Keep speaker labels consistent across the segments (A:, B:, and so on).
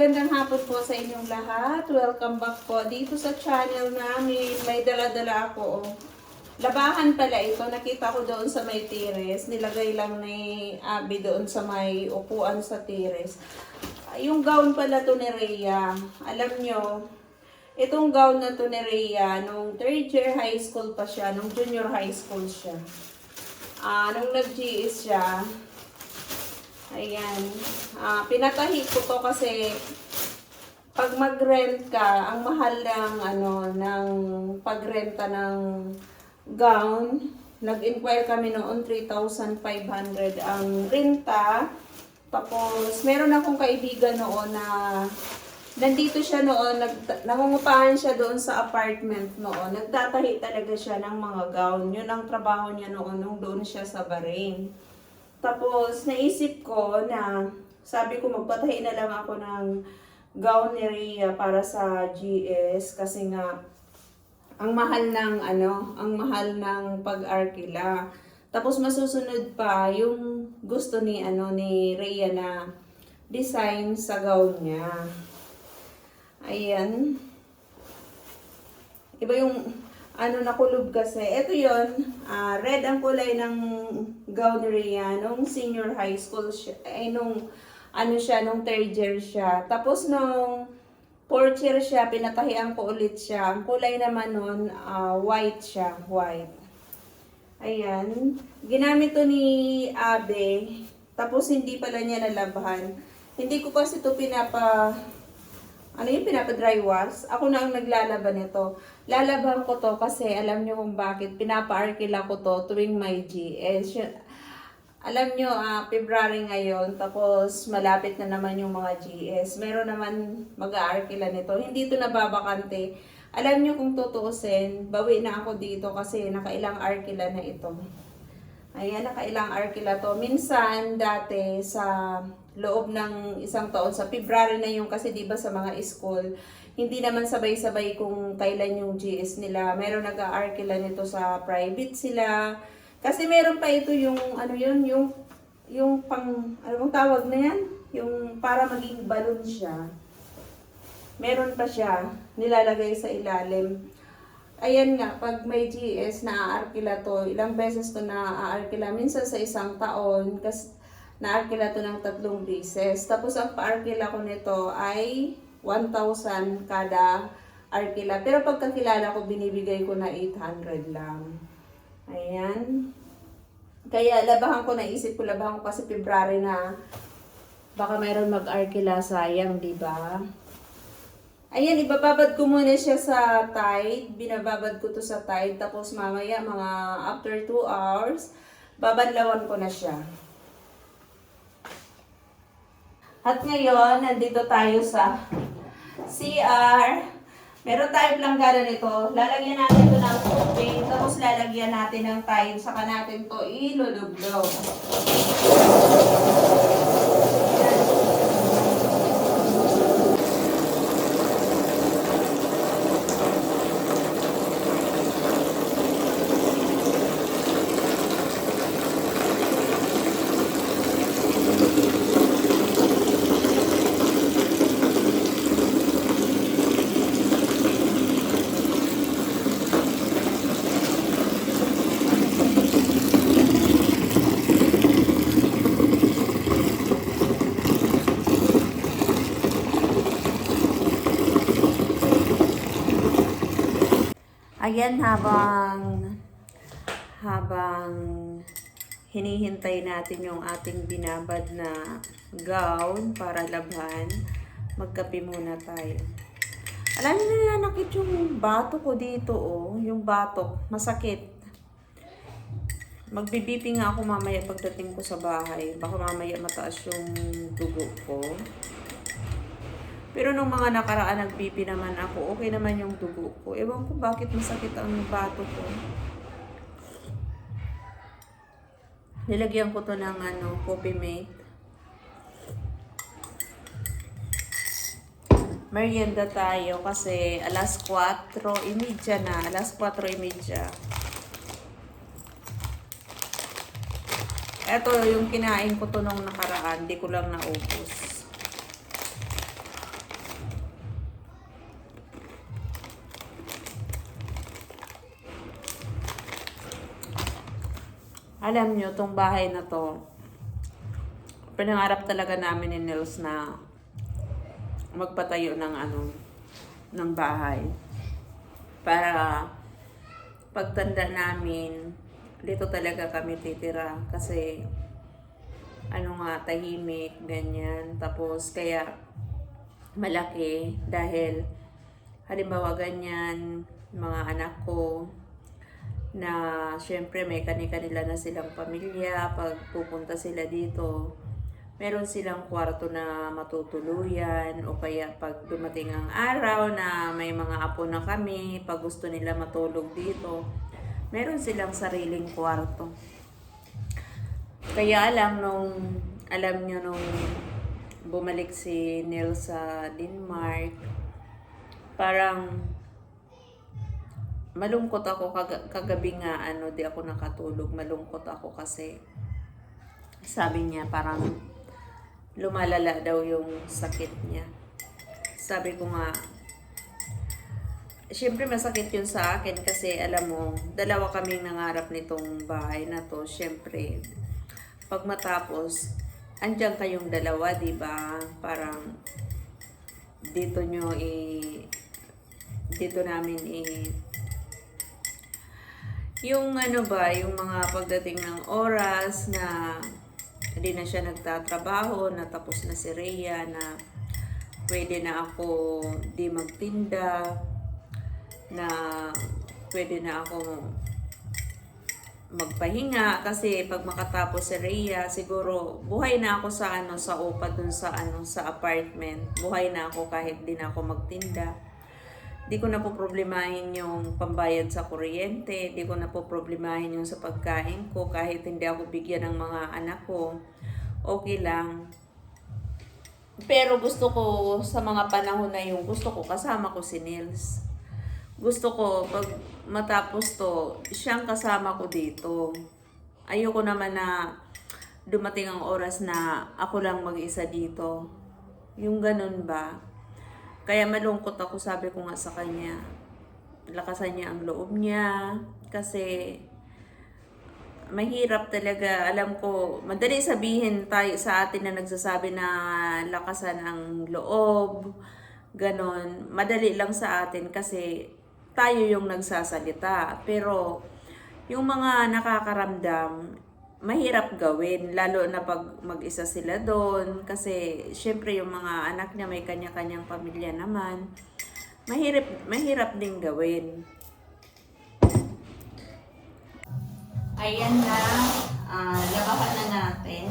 A: magandang hapon po sa inyong lahat. Welcome back po dito sa channel namin. May dala-dala ako. oh. Labahan pala ito. Nakita ko doon sa may tires. Nilagay lang ni Abby doon sa may upuan sa tires. Yung gown pala to ni Rhea. Alam nyo, itong gown na to ni Rhea, nung third year high school pa siya, nung junior high school siya. Ah, nung nag-GS siya, Ayan. Ah, pinatahi ko to kasi pag mag-rent ka, ang mahal ng ano ng pagrenta ng gown. Nag-inquire kami noon 3,500 ang renta. Tapos meron akong kaibigan noon na nandito siya noon, nag, nangungupahan siya doon sa apartment noon. Nagtatahi talaga siya ng mga gown. Yun ang trabaho niya noon nung doon siya sa Bahrain. Tapos, naisip ko na, sabi ko magpatahi na lang ako ng gown ni Rhea para sa GS kasi nga, ang mahal ng ano, ang mahal ng pag-arkila. Tapos masusunod pa yung gusto ni ano ni Rhea na design sa gown niya. Ayan. Iba yung ano nakulob kasi. Ito yon ah, red ang kulay ng gown ni Rhea nung senior high school siya. Ay, nung ano siya, nung third year siya. Tapos nung fourth year siya, pinatahian ko ulit siya. Ang kulay naman nun, ah, white siya, white. Ayan. Ginamit to ni Abe. Tapos hindi pala niya nalabahan. Hindi ko kasi to pinapa ano yung pinapa-dry wash? Ako na ang naglalaban nito. Lalaban ko to kasi alam nyo kung bakit. Pinapa-arkila ko to tuwing may GS. Alam nyo, ah, February ngayon, tapos malapit na naman yung mga GS. Meron naman mag-aarkila nito. Hindi to nababakante. Alam nyo kung tutuusin, bawi na ako dito kasi nakailang arkila na ito. Ayan, nakailang arkila to. Minsan, dati, sa loob ng isang taon, sa February na yung kasi di ba sa mga school, hindi naman sabay-sabay kung kailan yung GS nila. Meron nag-aarkila nito sa private sila. Kasi meron pa ito yung, ano yun, yung, yung pang, ano bang tawag na yan? Yung para maging balloon siya. Meron pa siya, nilalagay sa ilalim. Ayan nga, pag may GS, na-aarkila to. Ilang beses to na-aarkila. Minsan sa isang taon, kasi na-arkila to ng tatlong beses. Tapos ang pa-arkila ko nito ay 1,000 kada arkila. Pero pagkakilala ko, binibigay ko na 800 lang. Ayan. Kaya labahan ko, naisip ko, labahan ko kasi February na baka mayroon mag-arkila, sayang, di ba? Ayan, ibababad ko muna siya sa Tide. Binababad ko to sa Tide. Tapos mamaya, mga after 2 hours, babanlawan ko na siya. At ngayon, nandito tayo sa CR. Meron tayong planggana nito. Lalagyan natin ito ng tubig. Tapos lalagyan natin ng Tide. Saka natin to ilulublob. Ayan, habang habang hinihintay natin yung ating binabad na gown para labhan, magkape muna tayo. Alam niyo na nanakit yung bato ko dito, oh. Yung batok, masakit. Magbibipi nga ako mamaya pagdating ko sa bahay. Baka mamaya mataas yung dugo ko. Pero nung mga nakaraan nag-BP naman ako, okay naman yung dugo ko. Ewan ko bakit masakit ang bato ko. Nilagyan ko to ng ano, coffee mate. Merienda tayo kasi alas 4.30 na. Alas 4.30. Ito yung kinain ko to nung nakaraan. Di ko lang naubos. Alam nyo, tong bahay na to, pinangarap talaga namin ni Nils na magpatayo ng ano, ng bahay. Para pagtanda namin, dito talaga kami titira. Kasi, ano nga, tahimik, ganyan. Tapos, kaya, malaki dahil halimbawa ganyan mga anak ko na syempre may kani-kanila na silang pamilya pag pupunta sila dito meron silang kwarto na matutuluyan o kaya pag dumating ang araw na may mga apo na kami pag gusto nila matulog dito meron silang sariling kwarto. Kaya alam nung alam nyo nung bumalik si Neil sa Denmark, parang malungkot ako kag- kagabi nga ano di ako nakatulog malungkot ako kasi sabi niya parang lumalala daw yung sakit niya sabi ko nga Siyempre masakit yun sa akin kasi alam mo, dalawa kaming nangarap nitong bahay na to. Siyempre, pag matapos, andyan kayong dalawa, di ba? Parang dito nyo i dito namin i yung ano ba, yung mga pagdating ng oras na hindi na siya nagtatrabaho, na tapos na si Rhea, na pwede na ako di magtinda, na pwede na ako magpahinga. Kasi pag makatapos si Rhea siguro buhay na ako sa ano sa upa dun sa ano sa apartment. Buhay na ako kahit di na ako magtinda di ko na po problemahin yung pambayad sa kuryente di ko na po problemahin yung sa pagkain ko kahit hindi ako bigyan ng mga anak ko okay lang pero gusto ko sa mga panahon na yung gusto ko kasama ko si Nils gusto ko pag matapos to, siyang kasama ko dito. Ayoko naman na dumating ang oras na ako lang mag-isa dito. Yung ganun ba? Kaya malungkot ako, sabi ko nga sa kanya. Lakasan niya ang loob niya. Kasi mahirap talaga. Alam ko, madali sabihin tayo sa atin na nagsasabi na lakasan ang loob. Ganon. Madali lang sa atin kasi tayo yung nagsasalita. Pero, yung mga nakakaramdam, mahirap gawin. Lalo na pag mag-isa sila doon. Kasi, syempre, yung mga anak niya may kanya-kanyang pamilya naman. Mahirap, mahirap din gawin. Ayan na. ah labahan na natin.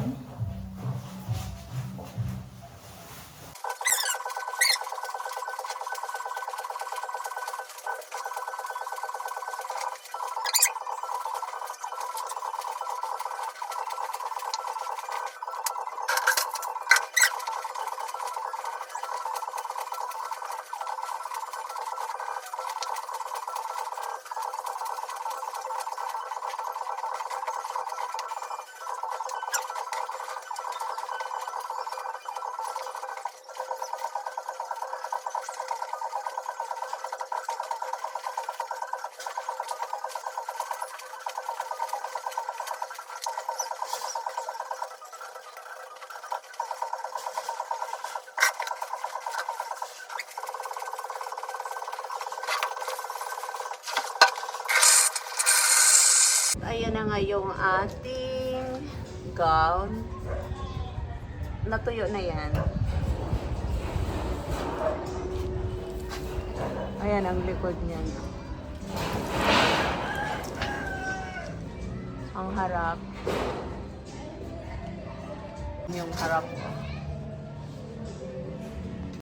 A: Ayan yung ating gown. Natuyo na yan. Ayan ang likod niyan. Ang harap. Yung harap.